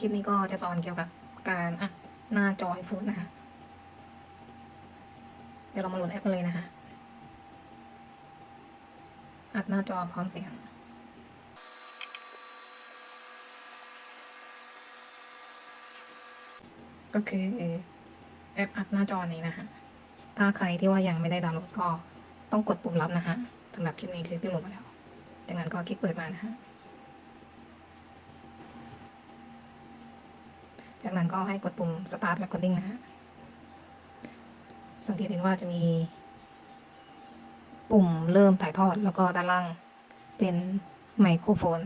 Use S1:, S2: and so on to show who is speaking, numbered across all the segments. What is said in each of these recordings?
S1: คลิปนี้ก็จะสอนเกี่ยวกับการอัดหน้าจอ iPhone นะคะ เดี๋ยวเรามาโหลดแอปกันเลยนะคะ อัดหน้าจอพร้อมเสียงก็คือแอปอัดหน้าจอนี้นะคะ ถ้าใครที่ว่ายังไม่ได้ดาวน์โหลดก็ต้องกดปุ่มรับนะคะสำหรับคลิปนี้คือพี่โหลดมาแล้ว จากนั้นก็คลิกเปิดมานะคะ จากนั้นก็ให้กดปุ่ม start recording นะฮะ สังเกตเห็นว่าจะมี ปุ่มเริ่มถ่ายทอดแล้วก็ด้านล่างเป็นไมโครโฟน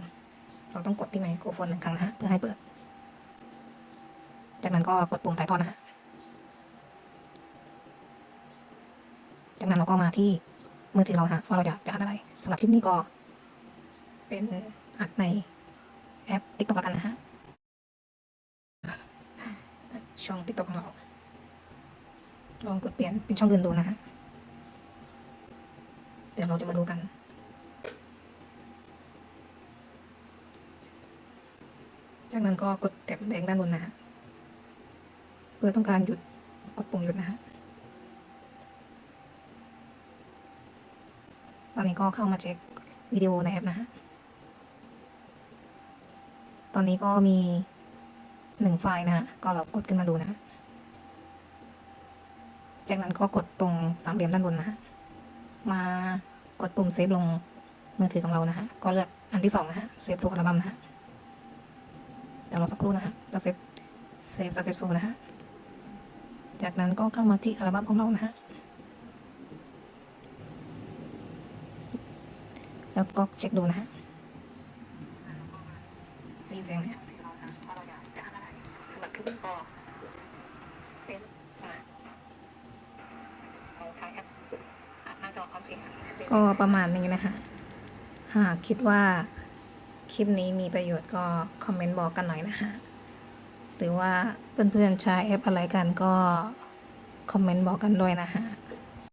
S1: เราต้องกดที่ไมโครโฟนหนึ่งครั้งนะฮะเพื่อให้เปิด จากนั้นก็กดปุ่มถ่ายทอดนะฮะ จากนั้นเราก็มาที่มือถือเรานะฮะว่าเราอยากจะอัดอะไรสำหรับคลิปนี้ก็เป็นอัดในแอป TikTok กันนะฮะ ช่อง TikTok ของเรา ลองกดเปลี่ยนเป็นช่องอื่นดูนะฮะเดี๋ยวเราจะมาดูกัน จากนั้นก็กดแถบแดงด้านบนนะฮะเพื่อต้องการหยุดกดปุ่มหยุดนะฮะตอนนี้ก็เข้ามาเช็ควิดีโอในแอปนะฮะ ตอนนี้ก็มี หนึ่งไฟล์นะฮะก็เรากดขึ้นมาดูนะ จากนั้นก็กดตรงสามเหลี่ยมด้านบนนะฮะมากดปุ่มเซฟลงมือถือของเรานะฮะก็เลือกอันที่สองนะฮะเซฟทุกอัลบั้มนะฮะเดี๋ยวรอสักครู่นะฮะจะเซฟเซฟ successful นะฮะจากนั้นก็เข้ามาที่อัลบั้มของเรานะฮะแล้วก็เช็คดูนะฮะได้ยินเสียงไหม สำหรับคลิปนี้ก็เป็นมาเราใช้ครับหน้าจอพร้อมเสียงก็ประมาณนี้นะคะ หากคิดว่าคลิปนี้มีประโยชน์ก็คอมเมนต์บอกกันหน่อยนะคะ หรือว่าเพื่อนๆใช้แอปอะไรกันก็คอมเมนต์บอกกันด้วยนะคะ